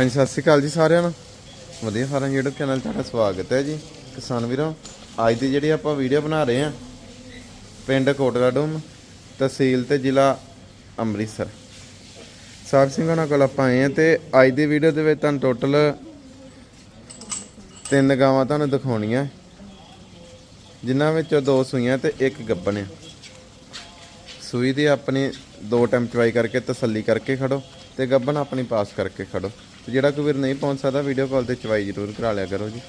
ਹਾਂਜੀ, ਸਤਿ ਸ਼੍ਰੀ ਅਕਾਲ ਜੀ ਸਾਰਿਆਂ ਨੂੰ। ਵਧੀਆ ਸਾਰਿਆਂ ਨੂੰ YouTube ਚੈਨਲ 'ਚ ਤੁਹਾਡਾ ਸਵਾਗਤ ਹੈ ਜੀ। ਕਿਸਾਨ ਵੀਰੋ, ਅੱਜ ਦੀ ਜਿਹੜੀ ਆਪਾਂ ਵੀਡੀਓ ਬਣਾ ਰਹੇ ਹਾਂ, ਪਿੰਡ ਕੋਟਗੜੂਮ ਤਹਿਸੀਲ ਤੇ ਜ਼ਿਲ੍ਹਾ ਅੰਮ੍ਰਿਤਸਰ। ਸਾਹਿਬ ਸਿੰਘ ਉਹਨਾਂ ਕੋਲ ਆਪਾਂ ਆਏ ਹਾਂ ਤੇ ਅੱਜ ਦੀ ਵੀਡੀਓ ਦੇ ਵਿੱਚ ਤੁਹਾਨੂੰ ਟੋਟਲ ਤਿੰਨ ਗਾਵਾਂ ਤੁਹਾਨੂੰ ਦਿਖਾਉਣੀਆਂ। ਜਿਨ੍ਹਾਂ ਵਿੱਚੋਂ ਦੋ ਸੂਈਆਂ ਤੇ ਇੱਕ ਗੱਬਣ ਆ। ਸੂਈ ਦੀ ਆਪਣੀ ਦੋ ਟਾਈਮ ਚਵਾਈ ਕਰਕੇ ਤਸੱਲੀ ਕਰਕੇ ਖੜੋ ਤੇ ਗੱਬਨ ਆਪਣੀ ਪਾਸ ਕਰਕੇ ਖੜੋ। ਤੇ ਜਿਹੜਾ ਕੋਈ ਵੀਰ ਨਹੀਂ ਪਹੁੰਚ ਸਕਦਾ ਵੀਡੀਓ ਕਾਲ ਤੇ ਚਵਾਈ ਜ਼ਰੂਰ ਕਰਾ ਲਿਆ ਕਰੋ ਜੀ।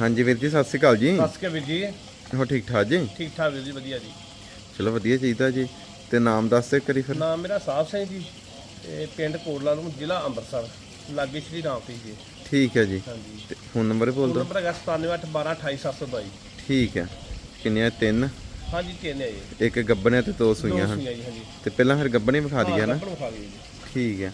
ਹਾਂਜੀ ਵੀਰ ਜੀ ਸਤਿ ਸ਼੍ਰੀ ਅਕਾਲ ਜੀ। ਦੱਸ ਕੇ ਵੀਰ ਜੀ। ਹੋ ਠੀਕ ਠਾਕ ਜੀ? ਠੀਕ ਠਾਕ ਵੀਰ ਜੀ ਵਧੀਆ ਜੀ। ਚਲੋ ਵਧੀਆ ਚਾਹੀਦਾ ਜੀ। ਤੇ ਨਾਮ ਦੱਸ ਦੇ ਕਰੀ ਫਿਰ। ਨਾਮ ਮੇਰਾ ਸਾਹਿਬ ਸਿੰਘ ਜੀ ਤੇ ਪਿੰਡ ਕੋਟਲਾ ਨੂੰ ਜ਼ਿਲ੍ਹਾ ਅੰਮ੍ਰਿਤਸਰ ਲਾਗੇ ਸ਼੍ਰੀ ਰਾਮ ਤੇ ਜੀ। ਠੀਕ ਹੈ ਜੀ। ਹਾਂਜੀ। ਤੇ ਫੋਨ ਨੰਬਰ ਬੋਲ ਦਿਓ। ਨੰਬਰ ਹੈਗਾ 9781122722 ਠੀਕ ਹੈ। ਕਿੰਨੇ? ਤਿੰਨ? ਹਾਂਜੀ ਤਿੰਨ ਹੈ ਜੀ ਇੱਕ ਗੱਬਣ ਤੇ ਦੋ ਸੂਈਆਂ ਹਨ। ਤੇ ਪਹਿਲਾਂ ਫਿਰ ਗੱਬਣ ਵਿਖਾ ਦਈਏ ਨਾ। ਗੱਭਣ ਖਾ ਲਈ ਜੀ। ਠੀਕ ਹੈ।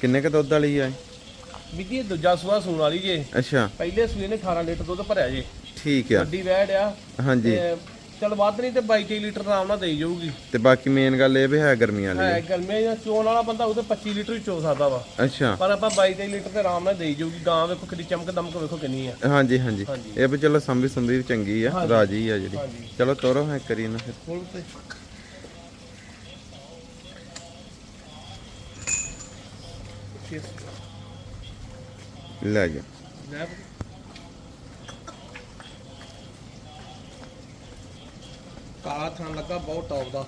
ਕਿੰਨੇ ਕ ਦੁੱਧ ਵਾਲੀ ਆ ਇਹ? ਦੂਜਾ ਸੂਆ ਸੂਣ ਵਾਲੀ ਜੇ। ਅੱਛਾ। ਪਹਿਲੇ ਸੂਏ ਨੇ 18 ਲੀਟਰ ਦੁੱਧ ਭਰਿਆ ਜੇ। ਠੀਕ ਆ। ਵੱਡੀ ਵੈੜ ਆ। ਹਾਂਜੀ। ਤੇ ਚਲ ਵੱਧ ਨਹੀਂ ਤੇ 22 ਲੀਟਰ ਆਰਾਮ ਨਾਲ ਦੇਈ ਜਾਊਗੀ। ਤੇ ਬਾਕੀ ਮੇਨ ਗੱਲ ਇਹ ਵੀ ਹੈ ਗਰਮੀਆਂ ਵਾਲੀ। ਹੈ ਗਰਮੀਆਂ ਜਾਂ ਚੋਣ ਵਾਲਾ ਬੰਦਾ ਉਹਦੇ 25 ਲੀਟਰ ਹੀ ਚੋ ਸਕਦਾ ਵਾ। ਅੱਛਾ। ਪਰ ਆਪਾਂ 22 ਲੀਟਰ ਤੇ ਆਰਾਮ ਨਾਲ ਦੇਈ ਜਾਊਗੀ। ਗਾਂ ਵੇਖੋ ਕਿੰਨੀ ਚਮਕ ਦਮਕ ਵੇਖੋ ਕਿੰਨੀ ਆ। ਹਾਂਜੀ ਹਾਂਜੀ। ਹਾਂਜੀ। ਇਹ ਵੀ ਚਲੋ ਸੰਭੀ ਸੰਭੀ ਵੀ ਚੰਗੀ ਆ। ਰਾਜੀ ਆ ਜਿਹੜੀ। ਹਾਂਜੀ। ਚਲੋ ਤੋਰੋ ਹੈ ਕਰੀ ਨਾ ਫਿਰ। ਹੁਣ ਤੇ ਲੈ ਜਾ ਲੈ ਕਾਲਾ ਥਣ ਲੱਗਾ ਬਹੁਤ ਟੌਪ ਦਾ।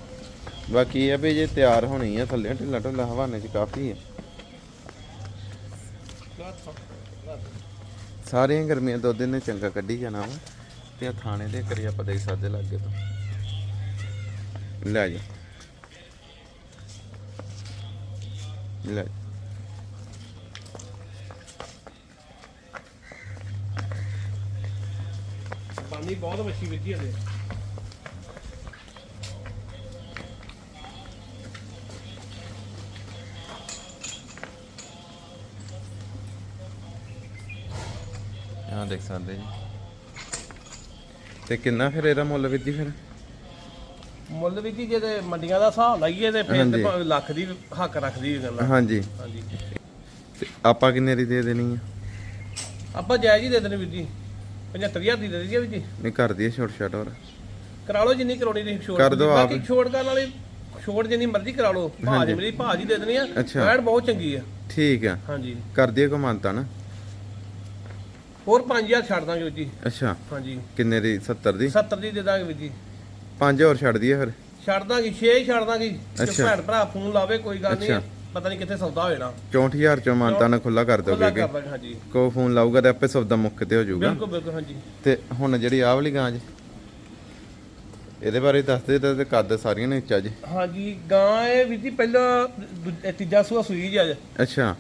ਬਾਕੀ ਇਹ ਆ ਵੀ ਜੇ ਤਿਆਰ ਹੋਣੀ ਆ ਥੱਲੇ ਢਿੱਲਾ ਢਿੱਲਾ ਹਵਾਨੇ ਚ ਕਾਫੀ ਆ। ਸਾਰੀਆਂ ਗਰਮੀਆਂ ਦੁੱਧ ਨੇ ਚੰਗਾ ਕੱਢੀ ਜਾਣਾ ਵਾ ਤੇ ਆ ਥਾਣੇ ਦੇ ਕਰੀ ਆਪਾਂ ਦੇਖ ਸਕਦੇ ਲੱਗੇ ਤੋਂ। ਲੈ ਜਾ। ਲੈ ਜਾ। ਪਾਣੀ ਬਹੁਤ ਮੱਛੀ ਵਿੱਧੀ ਹਲੇ। ਆਹ ਦੇਖ ਸਕਦੇ ਜੀ। ਤੇ ਕਿੰਨਾ ਫਿਰ ਇਹਦਾ ਮੁੱਲ ਵਿੱਧੀ ਫਿਰ? ਮੁੱਲ ਵੀ ਜੀ ਜੇ ਤੇ ਮੰਡੀਆਂ ਦਾ ਹਿਸਾਬ ਲਾਈਏ ਤੇ ਫਿਰ ਹਾਂਜੀ। ਤੇ ਭਾਵੇਂ ਲੱਖ ਦੀ ਹੱਕ ਰੱਖਦੀ ਹੈ ਗੱਲ। ਹਾਂਜੀ। ਹਾਂਜੀ। ਤੇ ਆਪਾਂ ਕਿੰਨੇ ਦੀ ਦੇ ਦੇਣੀ ਆ? ਆਪਾਂ ਜਾਇਜ਼ ਹੀ ਦੇ ਦੇਣੀ ਵੀਰ ਜੀ। 75000 ਦੀ ਦੇ ਜੀ। ਨਹੀਂ ਕਰ ਦਈਏ ਛੋਟ ਛਾਟ ਹੋਰ। ਕਰਾ ਲਓ ਜਿੰਨੀ ਕਰਾਉਣੀ ਤੁਸੀਂ ਛੋਟ ਕਰ ਦਿਓ ਆਪ। ਬਾਕੀ ਛੋਟ ਕਰਨ ਵਾਲੇ ਛੋਟ ਜਿੰਨੀ ਮਰਜ਼ੀ ਕਰਾ ਲਓ। ਭਾਜ ਮੇਰੀ ਭਾਜ ਹੀ ਦੇ ਦੇਣੀ ਆ ਅੱਛਾ। ਵੈੜ ਬਹੁਤ ਚੰਗੀ ਆ। ਠੀਕ ਆ। ਹਾਂਜੀ। ਕਰ ਦਈਏ ਕੋ ਮੰਨਤਾ ਨਾ। ਹੋਰ 5000 ਛੱਡ ਦਾਂਗੇ ਵੀਰ ਜੀ। ਅੱਛਾ। ਹਾਂਜੀ। ਕਿੰਨੇ ਦੀ? 70 ਦੀ? 70 ਦੀ ਦੇ ਦਾਂਗੇ ਵੀਰ ਜੀ। ਪੰਜ ਹੋਰ ਛੱਡ ਦਈਏ ਫਿਰ। ਛੱਡ ਦਾਂਗੇ 6 ਛੱਡ ਦਾਂਗੇ। ਜੇ ਅੱਛਾ। ਭੈਣ ਭਰਾ ਫੋਨ ਲਾਵੇ ਕੋਈ ਗੱਲ ਨਹੀਂ ਅੱਛਾ। ਪਤਾ ਨਹੀਂ ਕਿੱਥੇ ਸੌਦਾ ਹੋਏਣਾ 64000 ਚੋਂ ਮੰਨਤਾ ਨਾ ਖੁੱਲਾ ਕਰ ਦੋਗੇ ਹਾਂਜੀ। ਕੋ ਫੋਨ ਲਾਊਗਾ ਤੇ ਆਪੇ ਸੌਦਾ ਮੁੱਕ ਤੇ ਹੋ ਜਾਊਗਾ। ਬਿਲਕੁਲ ਬਿਲਕੁਲ ਹਾਂਜੀ। ਤੇ ਹੁਣ ਜਿਹੜੀ ਆਹ ਵਾਲੀ ਗਾਂ ਜੀ ਇਹਦੇ ਬਾਰੇ ਦੱਸ ਦੇ ਤੇ ਕੱਦ ਸਾਰੀਆਂ ਨੇ ਉੱਚਾ ਜੀ। ਹਾਂਜੀ ਗਾਂ ਇਹ ਵੀਰ ਜੀ ਪਹਿਲਾਂ ਦੂ- ਇਹ ਤੀਜਾ ਸੂਆ ਸੂਈ ਜੀ ਅੱਜ। ਅੱਛਾ।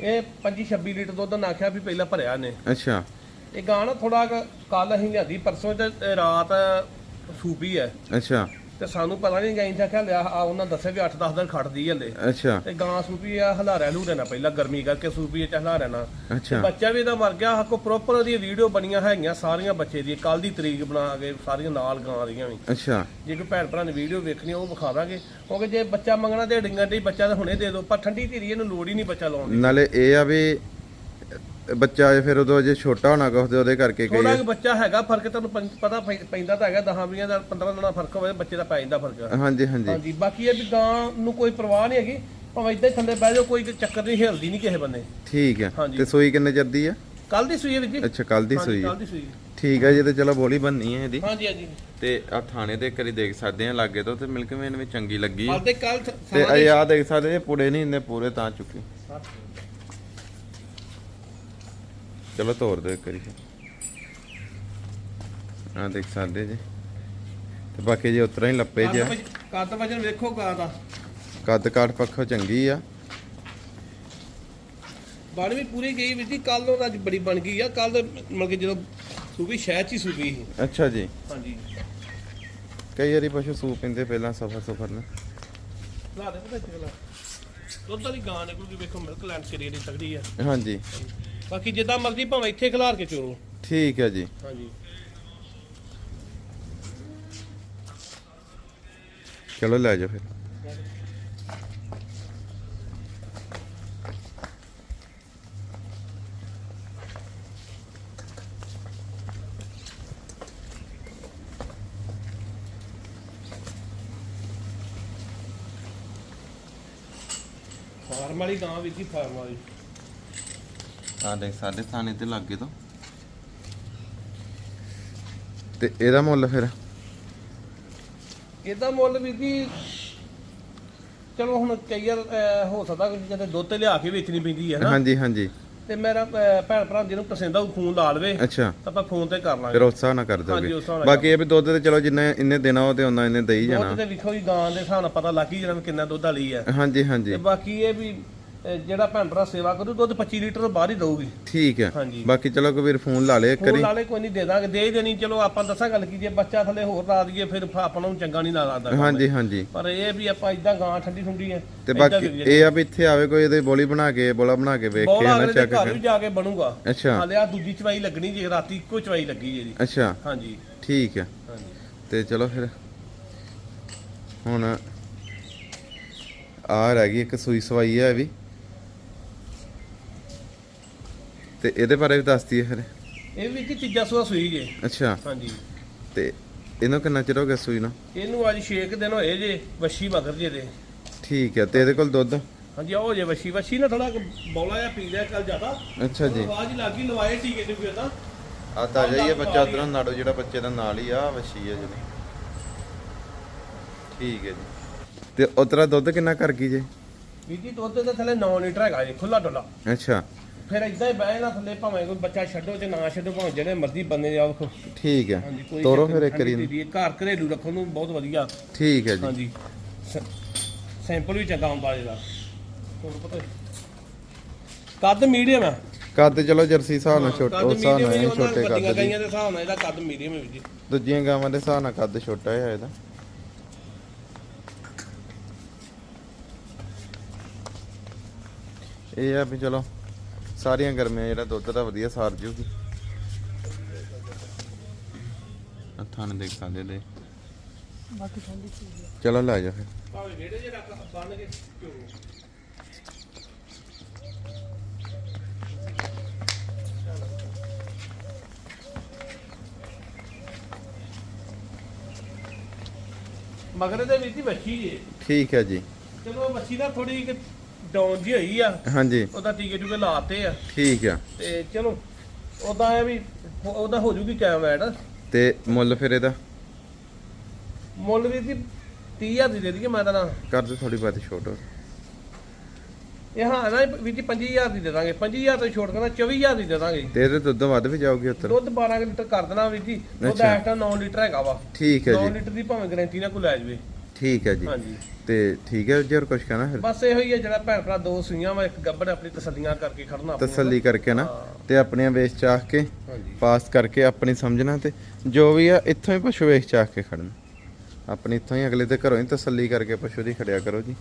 ਇਹ 25 26 ਲੀਟਰ ਦੁੱਧ ਨਾਖਿਆ ਵੀ ਪਹਿਲਾਂ ਭਰਿਆ ਨੇ ਅੱਛਾ। ਇਹ ਗਾਂ ਨਾ ਥੋੜਾ ਕੱਲ ਅਸੀਂ ਲਿਆਂਦੀ ਪਰਸੋਂ ਤੇ ਰਾਤ ਸੂਪੀ ਹੈ। ਅੱਛਾ। ਤੇ ਸਾਨੂੰ ਪਤਾ ਨਹੀਂ ਗਾਂ ਦਾ ਲਿਆ ਆ ਉਹਨਾਂ ਦੱਸਿਆ ਵੀ 8-10 ਦਿਨ ਖੜਦੀ ਹਲੇ। ਅੱਛਾ। ਤੇ ਗਾਂ ਸੂਪੀ ਆ ਹਲਾਰਿਆ ਲੂਰੇ ਨਾ ਪਹਿਲਾਂ ਗਰਮੀ ਕਰਕੇ ਸੂਪੀ ਚ ਹਲਾਰਿਆ ਨਾ ਅੱਛਾ। ਬੱਚਾ ਵੀ ਇਹਦਾ ਮਰ ਗਿਆ ਹੱਕੋ ਪ੍ਰੋਪਰ ਉਹਦੀ ਵੀਡੀਓ ਬਣੀਆਂ ਹੈਗੀਆਂ ਸਾਰੀਆਂ ਬੱਚੇ ਦੀ ਕੱਲ ਦੀ ਤਰੀਕ ਬਣਾ ਕੇ ਸਾਰੀਆਂ ਨਾਲ ਗਾਂ ਦੀਆਂ ਵੀ। ਅੱਛਾ। ਜੇ ਕੋਈ ਭੈਣ ਭਰਾ ਨੇ ਵੀਡੀਓ ਵੇਖਣੀ ਉਹ ਵਿਖਾ ਦਾਂਗੇ। ਕਿਉਂਕਿ ਜੇ ਬੱਚਾ ਮੰਗਣਾ ਤੇ ਡਿੰਗਰ ਦੀ ਬੱਚਾ ਤਾਂ ਹੁਣੇ ਦੇ ਦਿਓ ਪਰ ਠੰਡੀ ਧੀਰੀ ਇਹਨੂੰ ਲੋੜ ਹੀ ਨਹੀਂ ਬੱਚਾ ਲਾਉਣ ਦੀ। ਨਾਲੇ ਇਹ ਆ ਵੀ ਬੱਚਾ ਜੇ ਫਿਰ ਉਦੋਂ ਜੇ ਛੋਟਾ ਹੋਣਾ ਤੇ ਉਹਦੇ ਕਰਕੇ ਕਈ ਥੋੜਾ ਬੱਚਾ ਹੈਗਾ ਫ਼ਰਕ ਤੁਹਾਨੂੰ ਪੰ- ਪਤਾ ਪੈ- ਪੈਂਦਾ ਤਾਂ ਹੈਗਾ 10 20 ਦਾ 15 ਦਿਨਾਂ ਦਾ ਫ਼ਰਕ ਹੋਵੇ ਬੱਚੇ ਦਾ ਪੈ ਜਾਂਦਾ ਫ਼ਰਕ। ਹਾਂਜੀ ਹਾਂਜੀ। ਹਾਂਜੀ ਬਾਕੀ ਇਹ ਵੀ ਗਾਂ ਨੂੰ ਕੋਈ ਪਰਵਾਹ ਨਹੀਂ ਹੈਗੀ ਭਾਵੇਂ ਇਦਾਂ ਹੀ ਥੱਲੇ ਬਹਿ ਜਾਓ ਕੋਈ ਚੱਕਰ ਨਹੀਂ ਹਿਲਦੀ ਨਹੀਂ ਕਿਸੇ ਬੰਦੇ। ਠੀਕ ਹੈ। ਹਾਂਜੀ। ਤੇ ਸੂਈ ਕਿੰਨੇ ਚਿਰਦੀ ਆ? ਕੱਲ ਦੀ ਸੂਈ ਹੈ ਵੀਰ ਜੀ। ਅੱਛਾ ਕੱਲ ਦੀ ਸੂਈ ਕੱਲ ਆ ਦੀ ਸੂਈ ਠੀਕ ਹੈ ਜੀ ਤੇ ਚਲੋ ਬੋਲੀ ਬੰਨੀ ਹੈ ਇਹਦੀ। ਹਾਂਜੀ ਹਾਂਜੀ। ਤੇ ਆ ਥਾਣੇ ਦੇ ਕਰੀ ਦੇਖ ਸਕਦੇ ਆ ਲਾਗੇ ਤੋਂ ਤੇ ਮਿਲਕ ਮੇਨ ਵੀ ਚੰਗੀ ਲੱਗੀ ਕੱਲ ਤੇ ਕੱਲ ਆ ਦੇਖ ਸਕਦੇ ਜੇ ਪੁੜੇ ਨਹੀਂ ਹੁੰਦੇ ਪੂਰੇ ਤਾਂ ਚੁੱਕੀ। ਚਲੋ ਤੋਰ ਦੇ ਕਰੀ ਆ ਦੇਖ ਸਕਦੇ ਜੀ। ਤੇ ਬਾਕੀ ਜੇ ਉਤਰਾ ਹੀ ਲੱਪੇ ਜਿਆ। ਕੱਦ ਵਜਨ ਵੇਖੋ ਗਾਂ ਦਾ ਕੱਦ ਕਾਠ ਪੱਖੋਂ ਚੰਗੀ ਆ। ਬਣ ਵੀ ਪੂਰੀ ਗਈ ਵੀਰ ਜੀ ਕੱਲ ਉਹ ਅੱਜ ਬੜੀ ਬਣ ਗਈ ਆ। ਕੱਲ ਮਤਲਬ ਕਿ ਜਦੋਂ ਸੂਬੀ ਸ਼ਹਿਰ ਚ ਹੀ ਸੂਬੀ ਸੀ। ਅੱਛਾ ਜੀ। ਹਾਂਜੀ। ਕਈ ਵਾਰੀ ਪਸ਼ੂ ਸੂ ਪਿੰਦੇ ਪਹਿਲਾਂ ਸਫਰ ਸਫਰ ਨੇ। ਲਾ ਦੇ ਪਤਾ ਚਲਾ ਦੁੱਧ ਵਾਲੀ ਗਾਂ ਨੇ ਕੋਈ ਵੇਖੋ ਮਿਲਕ ਲੈਂਡ ਕਰੀ ਦੀ ਤਗੜੀ ਆ। ਹਾਂਜੀ। ਬਾਕੀ ਜਿੱਦਾਂ ਮਰਜ਼ੀ ਭਾਵੇਂ ਇੱਥੇ ਖਿਲਾਰ ਕੇ ਚੋਰੋ। ਠੀਕ ਹੈ ਜੀ। ਚਲੋ ਲੈ ਜਾ ਫਿਰ। ਫਾਰਮ ਵਾਲੀ ਗਾਂ ਵਿੱਚ ਕੀ ਫਾਰਮ ਵਾਲੀ। ਆ ਦੇਖ ਸਾਡੇ ਥਾਣੇ ਤੇ ਲੱਗੇ ਤੋਂ। ਤੇ ਇਹਦਾ ਮੁੱਲ ਫਿਰ? ਇਹਦਾ ਮੁੱਲ ਵੀ ਜੀ ਚਲੋ ਹੁਣ ਕਈ ਵਾਰ ਅਹ, ਹੋ ਸਕਦਾ ਕਿ ਜਦੋਂ ਦੁੱਧ ਤੇ ਲਿਆ ਕੇ ਵੇਚਣੀ ਪੈਂਦੀ ਹੈ ਨਾ। ਹਾਂਜੀ ਹਾਂਜੀ। ਤੇ ਮੇਰਾ ਅਹ, ਭੈਣ ਭਰਾ ਜਿਹਨੂੰ ਪਸੰਦ ਆ ਉਹ ਫੋਨ ਲਾ ਲਵੇ। ਅੱਛਾ। ਤਾਂ ਆਪਾਂ ਫੋਨ ਤੇ ਕਰ ਫਿਰ ਲਾਂਗੇ ਉਸ ਹਿਸਾਬ ਨਾਲ ਕਰ ਹਾਂਜੀ, ਦੋਗੇ ਉਸ ਹਿਸਾਬ ਨਾਲ ਬਾਕੀ ਇਹ ਵੀ ਦੁੱਧ ਤੇ ਚਲੋ ਜਿੰਨੇ ਇੰਨੇ ਦਿਨ ਉਹ ਤੇ ਉਹਨਾਂ ਇੰਨੇ ਦੇਈ ਜਾਣਾ। ਦੁੱਧ ਤੇ ਵੇਖੋ ਜੀ ਗਾਂ ਦੇ ਹਿਸਾਬ ਨਾਲ ਪਤਾ ਲੱਗ ਹੀ ਜਾਣਾ ਵੀ ਕਿੰਨਾ ਦੁੱਧ ਵਾਲੀ ਹੈ। ਹਾਂਜੀ ਤੇ ਹਾਂਜੀ ਬਾਕੀ ਇਹ ਵੀ ਜਿਹੜਾ ਭੈਣ ਭਰਾ ਸੇਵਾ ਕਰੂ ਦੁੱਧ 25 ਲੀਟਰ ਬਾਹਰ ਹੀ ਦਊਗੀ। ਠੀਕ ਹੈ। ਹਾਂਜੀ। ਬਾਕੀ ਚਲੋ ਕੋਈ ਵੀਰ ਫੋਨ ਲਾ ਲੇ ਫੋਨ ਕਰੀ ਲਾਲੇ ਕੋਈ ਨਹੀਂ ਦੇ ਦਾਂਗੇ। ਦੇ ਹੀ ਦੇਣੀ ਚਲੋ ਆਪਾਂ ਦੱਸਾਂ ਗੱਲ ਕੀ ਜੇ ਬੱਚਾ ਥੱਲੇ ਹੋਰ ਲਾ ਦਈਏ ਫਿਰ ਆਪਾਂ ਨੂੰ ਚੰਗਾ ਨਹੀਂ ਲੱਗਦਾ ਹਾਂਜੀ ਹਾਂਜੀ। ਪਰ ਇਹ ਵੀ ਆਪਾਂ ਇਦਾਂ ਗਾਂ ਠੰਡੀ ਠੁੰਡੀ ਹੈ ਤੇ ਬਾਕੀ ਇਹ ਆ ਵੀ ਇੱਥੇ ਆਵੇ ਕੋਈ ਇਹਦੇ ਬੋਲੀ ਬਣਾ ਕੇ ਬੋਲਾ ਬਣਾ ਕੇ ਵੇਖ ਕੇ ਬੋਲਾ ਨਾ ਅਗਲੇ ਦੇ ਚੈੱਕ ਘਰ ਵੀ ਜਾ ਕੇ ਬਣੂਗਾ। ਅੱਛਾ। ਹਾਲੇ ਆ ਦੂਜੀ ਚਵਾਈ ਲੱਗਣੀ ਜੇ ਰਾਤੀ ਇੱਕੋ ਚਵਾਈ ਲੱਗੀ ਜੇ ਜੀ ਅੱਛਾ। ਹਾਂਜੀ। ਠੀਕ ਹੈ। ਹਾਂਜੀ। ਤੇ ਚਲੋ ਫਿਰ। ਹੁਣ ਆ ਰਹਿ ਗਈ ਇੱਕ ਸੂਈ ਸਵਾਈ ਹੈ ਇਹ ਵੀ। ਤੇ ਇਹਦੇ ਬਾਰੇ ਵੀ ਦੱਸ ਦਈਏ ਫਿਰ। ਇਹ ਵੀ ਜੀ ਤੀਜਾ ਸੂਆ ਸੂਈ ਜੇ। ਅੱਛਾ। ਹਾਂਜੀ। ਤੇ ਇਹਨੂੰ ਕਿੰਨਾ ਚਿਰ ਹੋ ਗਿਆ ਸੂਈ ਨੂੰ? ਇਹਨੂੰ ਅੱਜ 6 ਦਿਨ ਹੋਏ ਜੇ ਵੱਛੀ ਮਗਰ ਜੇ ਦੇ ਠੀਕ ਹੈ ਤੇ ਇਹਦੇ ਕੋਲ ਦੁੱਧ? ਹਾਂਜੀ ਉਹ ਜੇ ਵੱਛੀ ਵੱਛੀ ਨਾ ਥੋੜਾ ਬੌਲਾ ਜਿਹਾ ਪੀ ਲਿਆ ਕੱਲ ਜ਼ਿਆਦਾ। ਅੱਛਾ ਜੀ। ਆਵਾਜ਼ ਹੀ ਲੱਗੀ ਲਵਾਏ ਟੀਕੇ ਟੂਕੇ ਤਾਂ। ਆ ਤਾਂ ਜਾਈਏ ਬੱਚਾ ਉਧਰੋਂ ਨਾੜੋ ਜਿਹੜਾ ਬੱਚੇ ਦਾ ਨਾਲ ਹੀ ਆ ਵਸ਼ੀ ਹੈ ਜਿਹੜੀ। ਠੀਕ ਹੈ ਜੀ। ਤੇ ਉਤਰਾ ਦੁੱਧ ਕਿੰਨਾ ਕਰ ਗਈ ਜੇ? ਜੀ ਦੁੱਧ ਦੇ ਥੱਲੇ 9 ਲੀਟਰ ਹੈਗਾ ਜੀ ਖੁੱਲਾ ਡੁੱਲਾ ਅੱਛਾ। ਫਿਰ ਇਦਾਂ ਹੀ ਬਹਿ ਜਾਣਾ ਥੱਲੇ ਭਾਵੇਂ ਕੋਈ ਬੱਚਾ ਛੱਡੋ ਤੇ ਨਾ ਛੱਡੋ ਭਾਵੇਂ ਜਿਹੜੇ ਮਰਜ਼ੀ ਬੰਦੇ ਜਾਓ। ਠੀਕ ਹੈ। ਹਾਂਜੀ ਕੋਈ ਤੋਰੋ ਫਿਰ ਇੱਕ ਦੀਦੀ, ਘਰ ਘਰੇਲੂ ਰੱਖਣ ਨੂੰ ਬਹੁਤ ਵਧੀਆ। ਠੀਕ ਹੈ ਜੀ। ਹਾਂਜੀ। ਸੈਂਪਲ ਵੀ ਚੰਗਾ ਹੁੰਦਾ ਇਹਦਾ। ਤੁਹਾਨੂੰ ਪਤਾ ਕੱਦ ਮੀਡੀਅਮ ਹੈ। ਕੱਦ ਚਲੋ ਜਰਸੀ ਹਿਸਾਬ ਨਾਲ ਛੋਟਾ ਉਸ ਹਿਸਾਬ ਨਾਲ ਇਹ ਛੋਟੇ ਕੱਦ ਦੀ ਗਾਈਆਂ ਦੇ ਹਿਸਾਬ ਨਾਲ ਇਹਦਾ ਕੱਦ ਮੀਡੀਅਮ ਹੈ ਜੀ। ਦੂਜੀਆਂ ਗਾਵਾਂ ਦੇ ਹਿਸਾਬ ਨਾਲ ਕੱਦ ਛੋਟਾ ਹੈ ਇਹਦਾ। ਇਹ ਆ ਵੀ ਚਲੋ ਸਾਰੀਆਂ ਗਰਮੀਆਂ ਜਿਹੜਾ ਦੁੱਧ ਦਾ ਵਧੀਆ ਸਾਰ ਜੂਗੀ। ਅੱਥਾਂ ਨੇ ਦੇਖ ਸਕਦੇ ਦੇ। ਬਾਕੀ ਠੰਡੀ ਚਲੋ ਲੈ ਜਾ ਫਿਰ। ਭਾਵੇਂ ਜਿਹੜੇ ਜੇ ਰੱਖ ਬੰਨ ਕੇ ਝੋਲੋ ਮਗਰ ਦੇ ਵਿੱਚ ਹੀ ਵੱਛੀ ਜੇ। ਠੀਕ ਹੈ ਜੀ। ਚਲੋ ਵੱਛੀ ਦਾ ਥੋੜੀ ਡਾਊਨ ਜੀ ਹੋਈ ਆ ਹਾਂਜੀ। ਉਹਦਾ ਟੀਕੇ ਟੂਕੇ ਲਾਤੇ ਆ। ਠੀਕ ਆ। ਤੇ ਚਲੋ ਉਹਦਾ ਇਹ ਵੀ ਉਹ- ਉਹਦਾ ਹੋ ਜੂਗੀ ਕੈਮ ਐਡ। ਤੇ ਮੁੱਲ ਫਿਰ ਇਹਦਾ? ਮੁੱਲ ਵੀ ਦੀ 30000 ਦੀ ਦੇ ਦਈਏ ਮੈਂ ਤਾਂ ਨਾ। ਕਰ ਦੇ ਥੋੜੀ ਬਾਤ ਛੋਟੋ ਇਹ ਹਾਂ ਨਾ ਵੀ ਜੀ 25000 ਦੀ ਦੇ ਦਾਂਗੇ। 25000 ਤੋਂ ਛੋਟ ਕਰਨਾ 24000 ਦੀ ਦੇ ਦਾਂਗੇ। ਤੇ ਇਹਦੇ ਦੁੱਧ ਵੱਧ ਵੀ ਜਾਊਗੀ ਉੱਤਰ? ਦੁੱਧ 12 ਲੀਟਰ ਕਰ ਦੇਣਾ ਵੀ ਜੀ। ਅੱਛਾ। ਐਸਟਾ 9 ਲੀਟਰ ਹੈਗਾ ਵਾ। ਠੀਕ ਹੈ 9 ਜੀ ਲੀਟਰ ਦੀ ਭਾਵੇਂ ਗਾਰੰਟੀ ਨਾਲ ਕੋਈ ਲੈ ਜਾਵੇ। ਠੀਕ ਹੈ ਜੀ। ਹਾਂਜੀ। ਤੇ ਠੀਕ ਹੈ ਜੀ ਹੋਰ ਕੁਝ ਕਹਿਣਾ ਫਿਰ? ਬਸ ਇਹੋ ਹੀ ਹੈ ਜਿਹੜਾ ਭੈਣ ਭਰਾ ਦੋ ਸੂਈਆਂ ਵਾ ਇੱਕ ਗੱਬੜ ਆਪਣੀ ਤਸੱਲੀਆਂ ਕਰਕੇ ਖੜਨਾ ਆਪਣੀਆਂ। ਤਸੱਲੀ ਕਰਕੇ ਨਾ। ਤੇ ਆਪਣੀਆਂ ਵੇਚ ਚਾਹ ਕੇ ਹਾਂਜੀ। ਪਾਸ ਕਰਕੇ ਆਪਣੀ ਸਮਝਣਾ ਤੇ ਜੋ ਵੀ ਆ ਇੱਥੋਂ ਹੀ ਪਸ਼ੂ ਵੇਚ ਚਾਹ ਕੇ ਖੜਨਾ। ਆਪਣੀ ਇੱਥੋਂ ਹੀ ਅਗਲੇ ਦੇ ਘਰੋਂ ਹੀ ਤਸੱਲੀ ਕਰਕੇ ਪਸ਼ੂ ਦੀ ਖੜਿਆ ਕਰੋ ਜੀ।